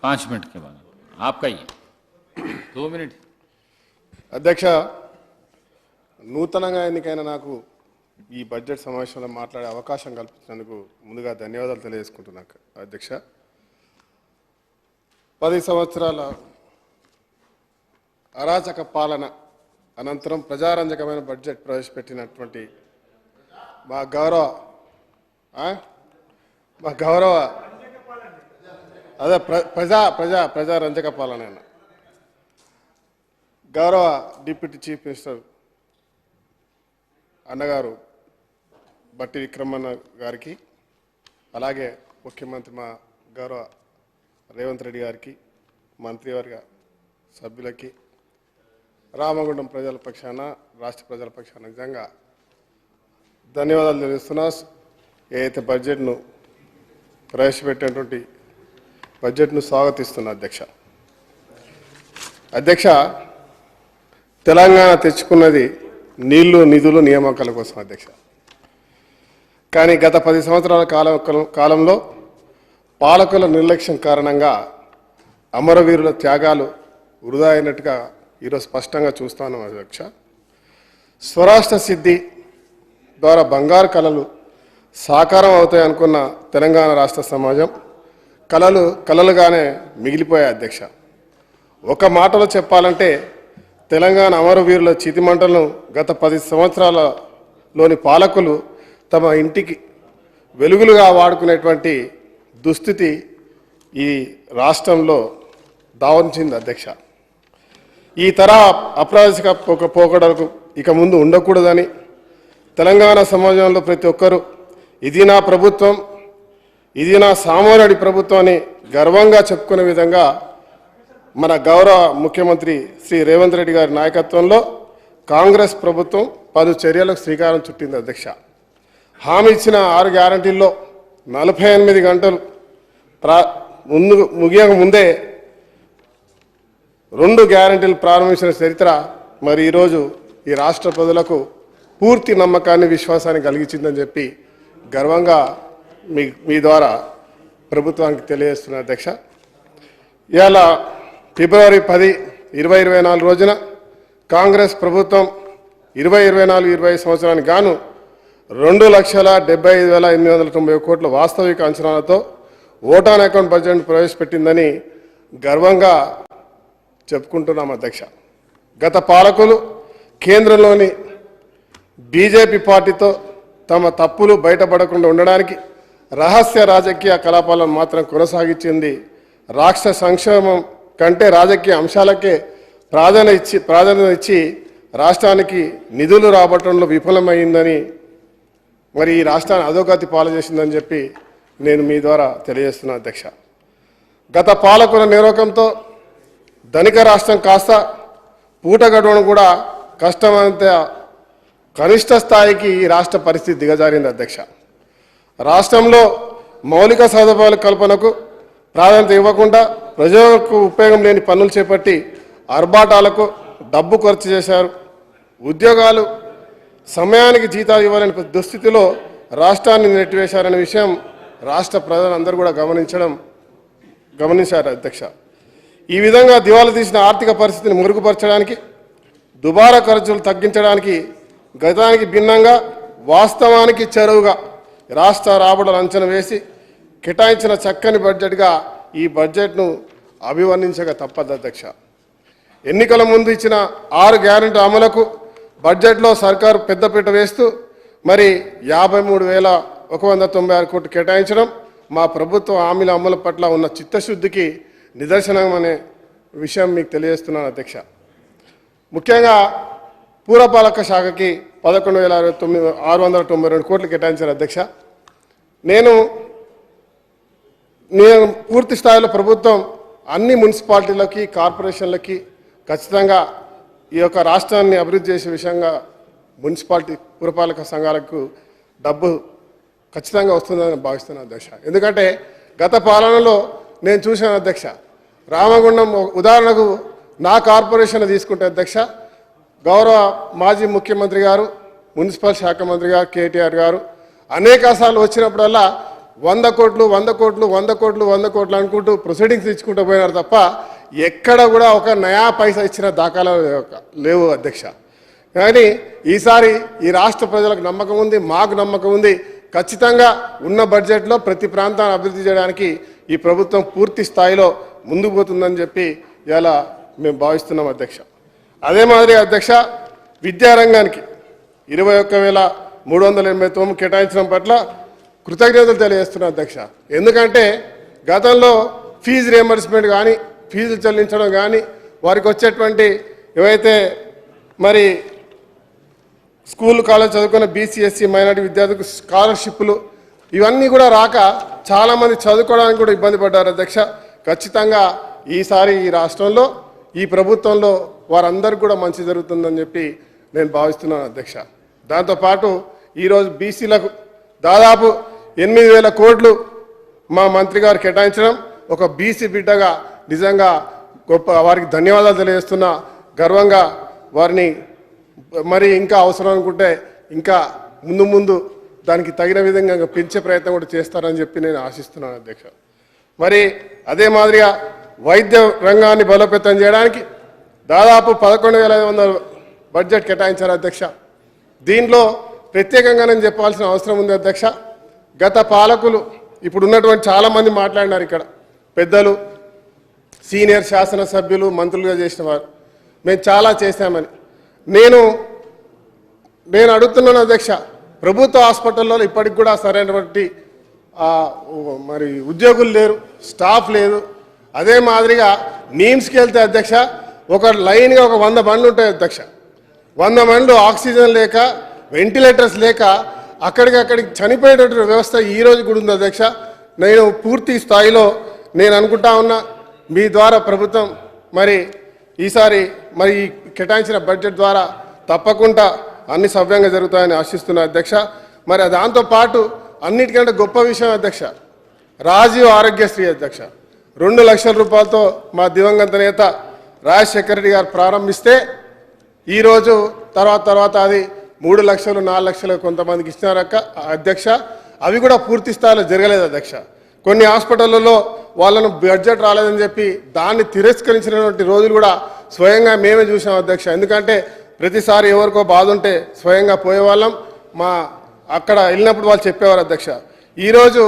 पाँच मिनट के बाद आपका ही है दो मिनट అధ్యక్ష నూతనంగా ఎన్నికైన నాకు ఈ బడ్జెట్ సమావేశంలో మాట్లాడే అవకాశం కల్పించినందుకు ముందుగా ధన్యవాదాలు తెలియజేసుకుంటున్నాను అధ్యక్ష పది సంవత్సరాల అరాచక పాలన అనంతరం ప్రజారంజకమైన బడ్జెట్ ప్రవేశపెట్టినటువంటి మా గౌరవ ఆ? మా గౌరవ అదే ప్ర- ప్రజా ప్రజా ప్రజారంజక పాలన గౌరవ డిప్యూటీ చీఫ్ మినిస్టర్ అన్నగారు బట్టి విక్రమన్న గారికి అలాగే ముఖ్యమంత్రి మా గౌరవ రేవంత్ రెడ్డి గారికి మంత్రివర్గ సభ్యులకి రామగుండం ప్రజల పక్షాన రాష్ట్ర ప్రజల పక్షాన నిజంగా ధన్యవాదాలు తెలుస్తున్నా. ఏదైతే బడ్జెట్ను ప్రవేశపెట్టినటువంటి బడ్జెట్ను స్వాగతిస్తున్నా అధ్యక్ష. అధ్యక్ష తెలంగాణ తెచ్చుకున్నది నీళ్ళు నిధులు నియామకాల కోసం అధ్యక్ష. కానీ గత పది సంవత్సరాల కాలం కాలంలో పాలకుల నిర్లక్ష్యం కారణంగా అమరవీరుల త్యాగాలు వృధా అయినట్టుగా ఈరోజు స్పష్టంగా చూస్తాను అధ్యక్ష. స్వరాష్ట్ర సిద్ధి ద్వారా బంగారు కళలు సాకారం అవుతాయనుకున్న తెలంగాణ రాష్ట్ర సమాజం కళలు కళలుగానే మిగిలిపోయాయి అధ్యక్ష. ఒక మాటలో చెప్పాలంటే తెలంగాణ అమరవీరుల చితిమంటలను గత పది సంవత్సరాలలోని పాలకులు తమ ఇంటికి వెలుగులుగా వాడుకునేటువంటి దుస్థితి ఈ రాష్ట్రంలో దావంచింది అధ్యక్ష. ఈ తర అప్రాదేశిక పోక పోకడలకు ఇక ముందు ఉండకూడదని తెలంగాణ సమాజంలో ప్రతి ఒక్కరూ ఇది నా ప్రభుత్వం ఇది నా సామాన్యుడి ప్రభుత్వం అని గర్వంగా చెప్పుకునే విధంగా మన గౌరవ ముఖ్యమంత్రి శ్రీ రేవంత్ రెడ్డి గారి నాయకత్వంలో కాంగ్రెస్ ప్రభుత్వం పలు చర్యలకు శ్రీకారం చుట్టింది అధ్యక్ష. హామీ ఇచ్చిన ఆరు గ్యారంటీల్లో నలభై ఎనిమిది గంటలు ప్రా ముందు ముగియక ముందే రెండు గ్యారంటీలు ప్రారంభించిన చరిత్ర మరి ఈరోజు ఈ రాష్ట్ర ప్రజలకు పూర్తి నమ్మకాన్ని విశ్వాసాన్ని కలిగించిందని చెప్పి గర్వంగా మీ మీ ద్వారా ప్రభుత్వానికి తెలియజేస్తున్న అధ్యక్ష. ఇవాళ ఫిబ్రవరి పది ఇరవై ఇరవై నాలుగు రోజున కాంగ్రెస్ ప్రభుత్వం ఇరవై ఇరవై నాలుగు ఇరవై సంవత్సరానికి గాను రెండు లక్షల డెబ్బై ఐదు వేల ఎనిమిది వందల తొంభై కోట్ల వాస్తవిక అంచనాలతో ఓటాన్ అకౌంట్ బడ్జెట్ ప్రవేశపెట్టిందని గర్వంగా చెప్పుకుంటున్నాం అధ్యక్ష. గత పాలకులు కేంద్రంలోని బీజేపీ పార్టీతో తమ తప్పులు బయటపడకుండా ఉండడానికి రహస్య రాజకీయ కలాపాలను మాత్రం కొనసాగించింది. రాష్ట్ర సంక్షేమం కంటే రాజకీయ అంశాలకే ప్రాధాన్యత ఇచ్చి ప్రాధాన్యత ఇచ్చి రాష్ట్రానికి నిధులు రాబట్టడంలో విఫలమైందని మరి ఈ రాష్ట్రాన్ని అధోగతి పాలు చేసిందని చెప్పి నేను మీ ద్వారా తెలియజేస్తున్నా అధ్యక్ష. గత పాలకుల నిరోకంతో ధనిక రాష్ట్రం కాస్త పూట గడవడం కూడా కష్టమంత కనిష్ట స్థాయికి ఈ రాష్ట్ర పరిస్థితి దిగజారింది అధ్యక్ష. రాష్ట్రంలో మౌలిక సదుపాయాల కల్పనకు ప్రాధాన్యత ఇవ్వకుండా ప్రజలకు ఉపయోగం లేని పనులు చేపట్టి అర్బాటాలకు డబ్బు ఖర్చు చేశారు. ఉద్యోగాలు సమయానికి జీతాలు ఇవ్వాలని దుస్థితిలో రాష్ట్రాన్ని నెట్టివేశారనే విషయం రాష్ట్ర ప్రజలందరూ కూడా గమనించడం గమనించారు అధ్యక్ష. ఈ విధంగా దివాలా తీసిన ఆర్థిక పరిస్థితిని మెరుగుపరచడానికి దుబారా ఖర్చులు తగ్గించడానికి గతానికి భిన్నంగా వాస్తవానికి చెరువుగా రాష్ట్ర రాబడులు అంచనా వేసి కేటాయించిన చక్కని బడ్జెట్గా ఈ బడ్జెట్ను అభివర్ణించక తప్పదు అధ్యక్ష. ఎన్నికల ముందు ఇచ్చిన ఆరు గ్యారెంటీ అమలుకు బడ్జెట్లో సర్కారు పెద్దపీట వేస్తూ మరి యాభై మూడు వేల ఒక వంద తొంభై ఆరు కోట్లు కేటాయించడం మా ప్రభుత్వ హామీల అమలు పట్ల ఉన్న చిత్తశుద్ధికి నిదర్శనం అనే విషయం మీకు తెలియజేస్తున్నాను అధ్యక్ష. ముఖ్యంగా పురపాలక శాఖకి పదకొండు వేల అరవై తొమ్మిది ఆరు వందల తొంభై రెండు కోట్లు కేటాయించారు అధ్యక్ష. నేను నేను పూర్తి స్థాయిలో ప్రభుత్వం అన్ని మున్సిపాలిటీలకి కార్పొరేషన్లకి ఖచ్చితంగా ఈ యొక్క రాష్ట్రాన్ని అభివృద్ధి చేసే విషయంగా మున్సిపాలిటీ పురపాలక సంఘాలకు డబ్బు ఖచ్చితంగా వస్తుందని భావిస్తున్నాను అధ్యక్ష. ఎందుకంటే గత పాలనలో నేను చూశాను అధ్యక్ష రామగుండం ఉదాహరణకు నా కార్పొరేషన్ తీసుకుంటే అధ్యక్ష గౌరవ మాజీ ముఖ్యమంత్రి గారు మున్సిపల్ శాఖ మంత్రి గారు కేటీఆర్ గారు అనేక సార్లు వచ్చినప్పుడల్లా వంద కోట్లు వంద కోట్లు వంద కోట్లు వంద కోట్లు అనుకుంటూ ప్రొసీడింగ్స్ ఇచ్చుకుంటూ పోయినారు తప్ప ఎక్కడ కూడా ఒక నయా పైసా ఇచ్చిన దాఖలా లేవు అధ్యక్ష. కానీ ఈసారి ఈ రాష్ట్ర ప్రజలకు నమ్మకం ఉంది మాకు నమ్మకం ఉంది. ఖచ్చితంగా ఉన్న బడ్జెట్లో ప్రతి ప్రాంతాన్ని అభివృద్ధి చేయడానికి ఈ ప్రభుత్వం పూర్తి స్థాయిలో ముందుకు పోతుందని చెప్పి ఇలా మేము భావిస్తున్నాం అధ్యక్ష. అదే మాదిరి అధ్యక్ష విద్యారంగానికి ఇరవై ఒక్క వేల మూడు వందల ఎనభై తొమ్మిది కేటాయించడం పట్ల కృతజ్ఞతలు తెలియజేస్తున్నా అధ్యక్ష. ఎందుకంటే గతంలో ఫీజు రియంబర్స్మెంట్ కానీ ఫీజులు చెల్లించడం కానీ వారికి వచ్చేటువంటి ఏవైతే మరి స్కూల్ కాలేజ్ చదువుకున్న బీసీఎస్సీ మైనార్టీ విద్యార్థులకు స్కాలర్షిప్లు ఇవన్నీ కూడా రాక చాలామంది చదువుకోవడానికి కూడా ఇబ్బంది పడ్డారు అధ్యక్ష. ఖచ్చితంగా ఈసారి ఈ రాష్ట్రంలో ఈ ప్రభుత్వంలో వారందరికీ కూడా మంచి జరుగుతుందని చెప్పి నేను భావిస్తున్నాను అధ్యక్ష. దాంతోపాటు ఈరోజు బీసీలకు దాదాపు ఎనిమిది వేల కోట్లు మా మంత్రి గారు కేటాయించడం ఒక బీసీ బిడ్డగా నిజంగా గొప్ప వారికి ధన్యవాదాలు తెలియజేస్తున్నా. గర్వంగా వారిని మరి ఇంకా అవసరం అనుకుంటే ఇంకా ముందు ముందు దానికి తగిన విధంగా పెంచే ప్రయత్నం కూడా చేస్తారని చెప్పి నేను ఆశిస్తున్నాను అధ్యక్ష. మరి అదే మాదిరిగా వైద్య రంగాన్ని బలోపేతం చేయడానికి దాదాపు పదకొండు వేల ఐదు వందల బడ్జెట్ కేటాయించారు అధ్యక్ష. దీంట్లో ప్రత్యేకంగా నేను చెప్పాల్సిన అవసరం ఉంది అధ్యక్ష. గత పాలకులు ఇప్పుడు ఉన్నటువంటి చాలామంది మాట్లాడినారు ఇక్కడ. పెద్దలు సీనియర్ శాసనసభ్యులు మంత్రులుగా చేసిన వారు. మేము చాలా చేశామని. నేను నేను అడుగుతున్నాను అధ్యక్ష ప్రభుత్వ హాస్పిటల్లో ఇప్పటికి కూడా సరైనటువంటి మరి ఉద్యోగులు లేరు స్టాఫ్ లేదు. అదే మాదిరిగా నీమ్స్కి వెళ్తే అధ్యక్ష ఒక లైన్గా ఒక వంద బండ్లు ఉంటాయి అధ్యక్ష. వంద బండ్లు ఆక్సిజన్ లేక వెంటిలేటర్స్ లేక అక్కడికక్కడికి చనిపోయేటటువంటి వ్యవస్థ ఈ రోజు కూడా ఉంది అధ్యక్ష. నేను పూర్తి స్థాయిలో నేను అనుకుంటా ఉన్నా మీ ద్వారా ప్రభుత్వం మరి ఈసారి మరి ఈ కేటాయించిన బడ్జెట్ ద్వారా తప్పకుండా అన్ని సవ్యంగా జరుగుతాయని ఆశిస్తున్నా అధ్యక్ష. మరి దాంతోపాటు అన్నిటికంటే గొప్ప విషయం అధ్యక్ష రాజీవ్ ఆరోగ్యశ్రీ అధ్యక్ష. రెండు లక్షల రూపాయలతో మా దివంగత నేత రాజశేఖర రెడ్డి గారు ప్రారంభిస్తే ఈరోజు తర్వాత తర్వాత అది మూడు లక్షలు నాలుగు లక్షలు కొంతమందికి ఇచ్చినారక్క అధ్యక్ష. అవి కూడా పూర్తి స్థాయిలో జరగలేదు అధ్యక్ష. కొన్ని హాస్పిటళ్ళలో వాళ్ళను బడ్జెట్ రాలేదని చెప్పి దాన్ని తిరస్కరించినటువంటి రోజులు కూడా స్వయంగా మేమే చూసాం అధ్యక్ష. ఎందుకంటే ప్రతిసారి ఎవరికో బాధ ఉంటే స్వయంగా పోయేవాళ్ళం. మా అక్కడ వెళ్ళినప్పుడు వాళ్ళు చెప్పేవారు అధ్యక్ష. ఈరోజు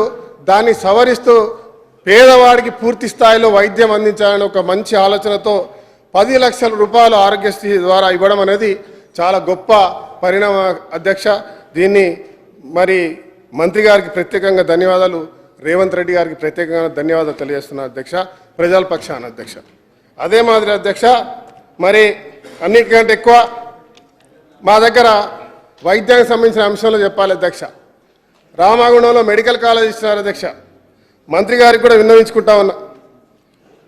దాన్ని సవరిస్తూ పేదవాడికి పూర్తి స్థాయిలో వైద్యం అందించాలని ఒక మంచి ఆలోచనతో పది లక్షల రూపాయలు ఆరోగ్యశ్రీ ద్వారా ఇవ్వడం అనేది చాలా గొప్ప పరిణామ అధ్యక్ష. దీన్ని మరి మంత్రి గారికి ప్రత్యేకంగా ధన్యవాదాలు. రేవంత్ రెడ్డి గారికి ప్రత్యేకంగా ధన్యవాదాలు తెలియజేస్తున్నా అధ్యక్ష. ప్రజల పక్షాన అధ్యక్ష. అదే మాదిరి అధ్యక్ష మరి అన్నిటికంటే ఎక్కువ మా దగ్గర వైద్యానికి సంబంధించిన అంశంలో చెప్పాలి అధ్యక్ష. రామాగుండంలో మెడికల్ కాలేజ్ ఇచ్చినారు అధ్యక్ష. మంత్రి గారికి కూడా విన్నవించుకుంటా ఉన్నా.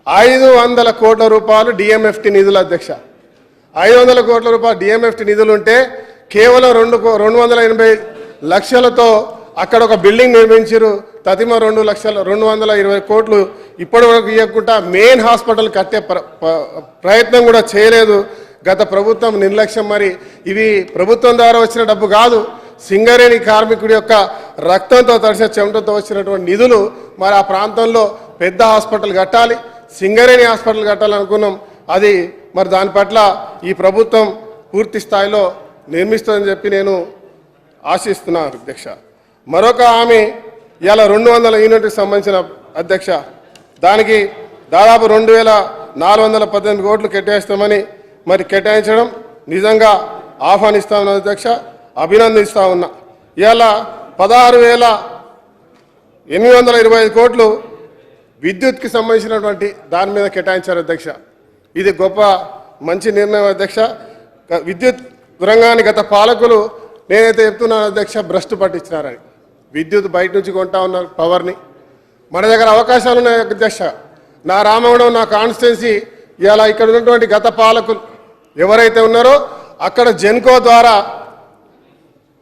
ఐదు వందల కోట్ల రూపాయలు డిఎంఎఫ్టి నిధులు అధ్యక్ష. ఐదు వందల కోట్ల రూపాయలు డిఎంఎఫ్టి నిధులు ఉంటే కేవలం రెండు కో- రెండు వందల ఎనభై లక్షలతో అక్కడ ఒక బిల్డింగ్ నిర్మించారు తతిమ రెండు లక్షల రెండు వందల ఇరవై కోట్లు ఇప్పటి వరకు ఇవ్వకుండా మెయిన్ హాస్పిటల్ కట్టే ప్ర ప్రయత్నం కూడా చేయలేదు. గత ప్రభుత్వం నిర్లక్ష్యం మరి ఇవి ప్రభుత్వం ద్వారా వచ్చిన డబ్బు కాదు. సింగరేణి కార్మికుడి యొక్క రక్తంతో తడిసిన చెమటతో వచ్చినటువంటి నిధులు మరి ఆ ప్రాంతంలో పెద్ద హాస్పిటల్ కట్టాలి. సింగరేణి హాస్పిటల్ కట్టాలనుకున్నాం. అది మరి దాని పట్ల ఈ ప్రభుత్వం పూర్తి స్థాయిలో నిర్మిస్తుందని చెప్పి నేను ఆశిస్తున్నాను అధ్యక్ష. మరొక ఆమె ఇలా రెండు వందల యూనిట్కి సంబంధించిన అధ్యక్ష. దానికి దాదాపు రెండు వేల నాలుగు వందల పద్దెనిమిది కోట్లు కేటాయిస్తామని మరి కేటాయించడం నిజంగా ఆహ్వానిస్తా ఉన్నా అధ్యక్ష అభినందిస్తా ఉన్నా. ఇలా పదహారు వేల ఎనిమిది వందల ఇరవై ఐదు కోట్లు విద్యుత్కి సంబంధించినటువంటి దాని మీద కేటాయించారు అధ్యక్ష. ఇది గొప్ప మంచి నిర్ణయం అధ్యక్ష. విద్యుత్ రంగాన్ని గత పాలకులు నేనైతే చెప్తున్నాను అధ్యక్ష భ్రష్టు పట్టించినారని. విద్యుత్ బయట నుంచి కొంటా ఉన్నారు పవర్ని. మన దగ్గర అవకాశాలు ఉన్నాయి అధ్యక్ష. నా రామగూడెం నా కాన్స్టిట్యున్సీ ఇలా ఇక్కడ ఉన్నటువంటి గత పాలకులు ఎవరైతే ఉన్నారో అక్కడ జెన్కో ద్వారా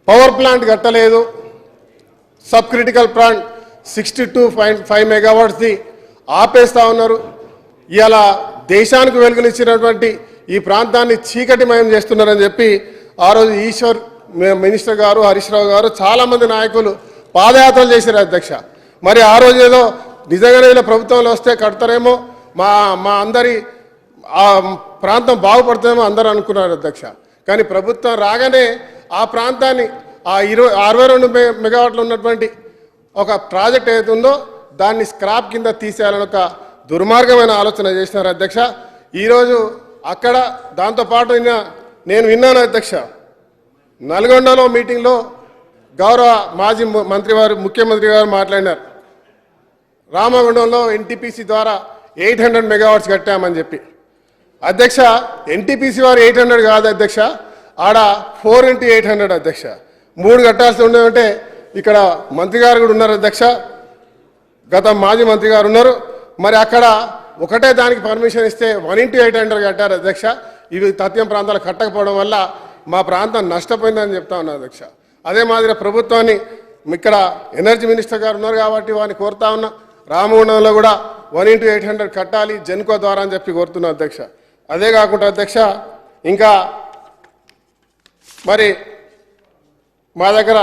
పవర్ ప్లాంట్ కట్టలేదు. Sub critical plant sixty two point five మెగావాట్స్ది ఆపేస్తా ఉన్నారు. ఇలా దేశానికి వెలుగునిచ్చినటువంటి ఈ ప్రాంతాన్ని చీకటిమయం చేస్తున్నారని చెప్పి ఆ రోజు ఈశ్వర్ మినిస్టర్ గారు హరీష్ రావు గారు చాలామంది నాయకులు పాదయాత్రలు చేశారు అధ్యక్ష. మరి ఆ రోజు ఏదో నిజంగానే వీళ్ళ ప్రభుత్వంలో వస్తే కడతారేమో మా మా అందరి ఆ ప్రాంతం బాగుపడుతుందేమో అందరూ అనుకున్నారు అధ్యక్ష. కానీ ప్రభుత్వం రాగానే ఆ ప్రాంతాన్ని ఆ ఇరవై అరవై రెండు మెగావాట్లు ఉన్నటువంటి ఒక ప్రాజెక్ట్ ఏదైతే ఉందో దాన్ని స్క్రాప్ కింద తీసేయాలని ఒక దుర్మార్గమైన ఆలోచన చేసినారు అధ్యక్ష. ఈరోజు అక్కడ దాంతోపాటు నేను విన్నాను అధ్యక్ష. నల్గొండలో మీటింగ్లో గౌరవ మాజీ మంత్రి వారు ముఖ్యమంత్రి గారు మాట్లాడినారు. రామగుండంలో ఎన్టీపీసీ ద్వారా ఎయిట్ హండ్రెడ్ మెగావాట్స్ కట్టామని చెప్పి. అధ్యక్ష ఎన్టీపీసీ వారు ఎయిట్ హండ్రెడ్ కాదు అధ్యక్ష. ఆడ ఫోర్ ఇంటూ ఎయిట్ హండ్రెడ్ అధ్యక్ష. మూడు కట్టాల్సి ఉండేవంటే ఇక్కడ మంత్రి గారు కూడా ఉన్నారు అధ్యక్ష. గత మాజీ మంత్రి గారు ఉన్నారు. మరి అక్కడ ఒకటే దానికి పర్మిషన్ ఇస్తే వన్ ఇంటూ ఎయిట్ హండ్రెడ్ కట్టారు అధ్యక్ష. ఇవి తథ్యం ప్రాంతాలు కట్టకపోవడం వల్ల మా ప్రాంతం నష్టపోయిందని చెప్తా ఉన్నా అధ్యక్ష. అదే మాదిరి ప్రభుత్వాన్ని ఇక్కడ ఎనర్జీ మినిస్టర్ గారు ఉన్నారు కాబట్టి వారిని కోరుతా ఉన్నా. రామగుండంలో కూడా వన్ ఇంటూ ఎయిట్ హండ్రెడ్ కట్టాలి జెన్కో ద్వారా అని చెప్పి కోరుతున్నా అధ్యక్ష. అదే కాకుండా అధ్యక్ష ఇంకా మరి మా దగ్గర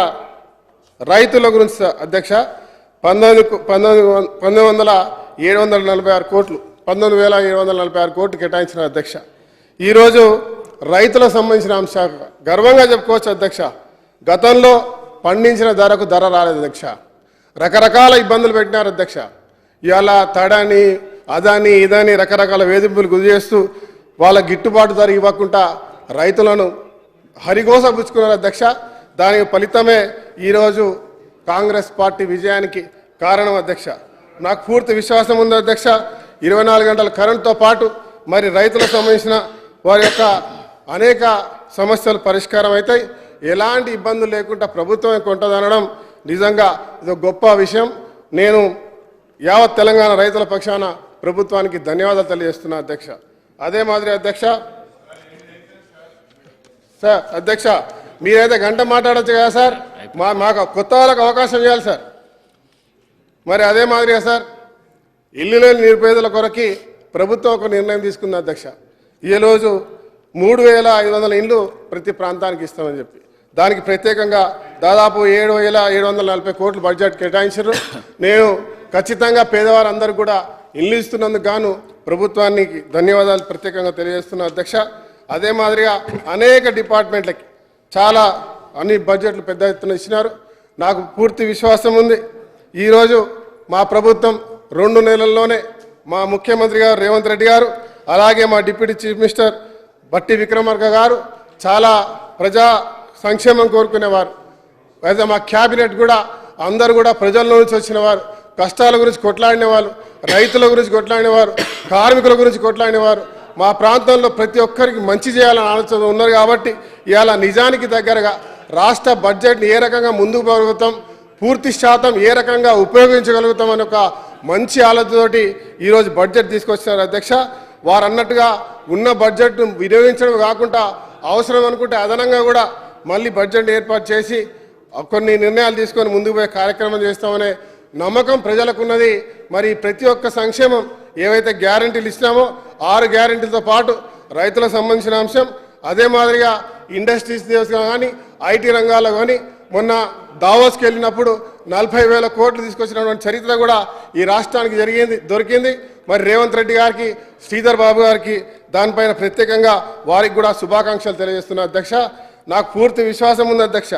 రైతుల గురించి అధ్యక్ష పంతొమ్మిది పంతొమ్మిది పంతొమ్మిది వందల ఏడు వందల నలభై ఆరు కోట్లు పంతొమ్మిది వేల ఏడు వందల నలభై ఆరు కోట్లు కేటాయించిన అధ్యక్ష. ఈరోజు రైతులకు సంబంధించిన అంశ గర్వంగా చెప్పుకోవచ్చు అధ్యక్ష. గతంలో పండించిన ధరకు ధర రాలేదు అధ్యక్ష. రకరకాల ఇబ్బందులు పెట్టినారు అధ్యక్ష. ఇవాళ తడని అదని ఇదని రకరకాల వేధింపులు గురి చేస్తూ వాళ్ళ గిట్టుబాటు ధర ఇవ్వకుండా రైతులను హరిగోస పుచ్చుకున్నారు అధ్యక్ష. దానికి ఫలితమే ఈరోజు కాంగ్రెస్ పార్టీ విజయానికి కారణం అధ్యక్ష. నాకు పూర్తి విశ్వాసం ఉంది అధ్యక్ష. ఇరవై నాలుగు గంటల కరెంటుతో పాటు మరి రైతులకు సంబంధించిన వారి యొక్క అనేక సమస్యలు పరిష్కారం అవుతాయి. ఎలాంటి ఇబ్బందులు లేకుండా ప్రభుత్వమే కొంటదనడం నిజంగా ఇది గొప్ప విషయం. నేను యావత్ తెలంగాణ రైతుల పక్షాన ప్రభుత్వానికి ధన్యవాదాలు తెలియజేస్తున్నా అధ్యక్ష. అదే మాదిరి అధ్యక్ష. సార్ అధ్యక్ష మీరైతే గంట మాట్లాడొచ్చు కదా సార్? మా మాకు కొత్త వాళ్ళకి అవకాశం ఇవ్వాలి సార్. మరి అదే మాదిరిగా సార్ ఇల్లు లేని నిరుపేదల కొరకి ప్రభుత్వం ఒక నిర్ణయం తీసుకుంది అధ్యక్ష. ఈ రోజు మూడు వేల ఐదు వందల ఇండ్లు ప్రతి ప్రాంతానికి ఇస్తామని చెప్పి. దానికి ప్రత్యేకంగా దాదాపు ఏడు వేల ఏడు వందల నలభై కోట్లు బడ్జెట్ కేటాయించారు. నేను ఖచ్చితంగా పేదవారందరూ కూడా ఇల్లు ఇస్తున్నందుకు గాను ప్రభుత్వానికి ధన్యవాదాలు ప్రత్యేకంగా తెలియజేస్తున్నా అధ్యక్ష. అదే మాదిరిగా అనేక డిపార్ట్మెంట్లకి చాలా అన్ని బడ్జెట్లు పెద్ద ఎత్తున ఇచ్చినారు. నాకు పూర్తి విశ్వాసం ఉంది. ఈరోజు మా ప్రభుత్వం రెండు నెలల్లోనే మా ముఖ్యమంత్రి గారు రేవంత్ రెడ్డి గారు అలాగే మా డిప్యూటీ చీఫ్ మినిస్టర్ బట్టి విక్రమార్క గారు చాలా ప్రజా సంక్షేమం కోరుకునేవారు. అయితే మా క్యాబినెట్ కూడా అందరూ కూడా ప్రజల నుంచి వచ్చినవారు కష్టాల గురించి కొట్లాడినవారు రైతుల గురించి కొట్లాడినవారు కార్మికుల గురించి కొట్లాడినవారు మా ప్రాంతంలో ప్రతి ఒక్కరికి మంచి చేయాలని ఆలోచన ఉన్నారు కాబట్టి ఇవాళ నిజానికి దగ్గరగా రాష్ట్ర బడ్జెట్ని ఏ రకంగా ముందుకు పోగలుగుతాం పూర్తి శాతం ఏ రకంగా ఉపయోగించగలుగుతాం అనే ఒక మంచి ఆలోచనతోటి ఈరోజు బడ్జెట్ తీసుకొచ్చినారు అధ్యక్ష. వారు అన్నట్టుగా ఉన్న బడ్జెట్ను వినియోగించడం కాకుండా అవసరం అనుకుంటే అదనంగా కూడా మళ్ళీ బడ్జెట్ ఏర్పాటు చేసి కొన్ని నిర్ణయాలు తీసుకొని ముందుకు పోయే కార్యక్రమం చేస్తామనే నమ్మకం ప్రజలకు ఉన్నది మరి ప్రతి ఒక్క సంక్షేమం ఏవైతే గ్యారంటీలు ఇచ్చినామో ఆరు గ్యారంటీలతో పాటు రైతులకు సంబంధించిన అంశం అదే మాదిరిగా ఇండస్ట్రీస్ కానీ ఐటీ రంగాల్లో కానీ మొన్న దావోస్కి వెళ్ళినప్పుడు నలభై వేల కోట్లు తీసుకొచ్చినటువంటి చరిత్ర కూడా ఈ రాష్ట్రానికి జరిగింది దొరికింది. మరి రేవంత్ రెడ్డి గారికి శ్రీధర్ బాబు గారికి దానిపైన ప్రత్యేకంగా వారికి కూడా శుభాకాంక్షలు తెలియజేస్తున్నా అధ్యక్ష. నాకు పూర్తి విశ్వాసం ఉంది అధ్యక్ష.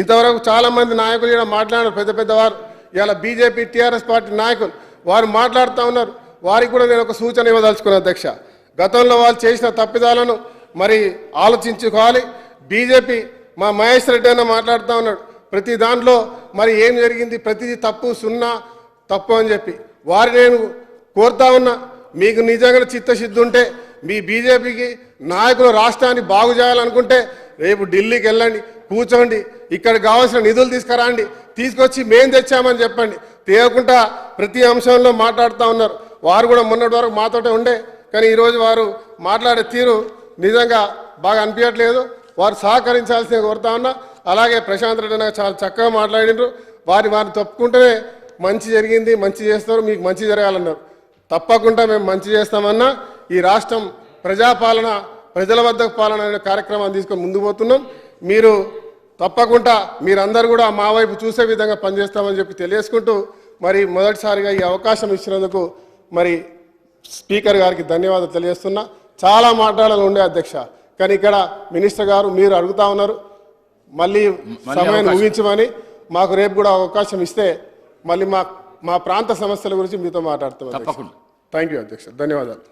ఇంతవరకు చాలామంది నాయకులు ఇలా మాట్లాడారు పెద్ద పెద్దవారు. ఇలా బీజేపీ టీఆర్ఎస్ పార్టీ నాయకులు వారు మాట్లాడుతూ ఉన్నారు. వారికి కూడా నేను ఒక సూచన ఇవ్వదలుచుకున్నాను అధ్యక్ష. గతంలో వాళ్ళు చేసిన తప్పిదాలను మరి ఆలోచించుకోవాలి. బీజేపీ మా మహేష్ రెడ్డి అన్న మాట్లాడుతూ ఉన్నాడు. ప్రతి దాంట్లో మరి ఏం జరిగింది ప్రతిదీ తప్పు సున్నా తప్పు అని చెప్పి. వారు నేను కోరుతా ఉన్నా మీకు నిజంగా చిత్తశుద్ధి ఉంటే మీ బీజేపీకి నాయకులు రాష్ట్రాన్ని బాగు చేయాలనుకుంటే రేపు ఢిల్లీకి వెళ్ళండి కూర్చోండి ఇక్కడ కావాల్సిన నిధులు తీసుకురండి తీసుకొచ్చి మేం తెచ్చామని చెప్పండి. తేకుండా ప్రతి అంశంలో మాట్లాడుతూ ఉన్నారు. వారు కూడా మొన్నటి వరకు మాతోటే ఉండే కానీ ఈరోజు వారు మాట్లాడే తీరు నిజంగా బాగా అనిపించట్లేదు. వారు సహకరించాల్సిన కోరుతా ఉన్నా. అలాగే ప్రశాంత్ రెడ్డి నాకు చాలా చక్కగా మాట్లాడిండ్రు. వారి వారిని తప్పుకుంటేనే మంచి జరిగింది మంచి చేస్తారు మీకు మంచి జరగాలన్నారు. తప్పకుండా మేము మంచి చేస్తామన్నా. ఈ రాష్ట్రం ప్రజాపాలన ప్రజల వద్దకు పాలన అనే కార్యక్రమాన్ని తీసుకొని ముందుకు పోతున్నాం. మీరు తప్పకుండా మీరందరూ కూడా మా వైపు చూసే విధంగా పనిచేస్తామని చెప్పి తెలియజేసుకుంటూ మరి మొదటిసారిగా ఈ అవకాశం ఇచ్చినందుకు మరి స్పీకర్ గారికి ధన్యవాదాలు తెలియజేస్తున్నా. చాలా మాట్లాడాలి ఉండే అధ్యక్ష. కానీ ఇక్కడ మినిస్టర్ గారు మీరు అడుగుతా ఉన్నారు. మళ్ళీ సమయాన్ని. ముగించమని మాకు రేపు కూడా అవకాశం ఇస్తే మళ్ళీ మా మా ప్రాంత సమస్యల గురించి మీతో మాట్లాడుతున్నాం థ్యాంక్ యూ అధ్యక్ష. ధన్యవాదాలు.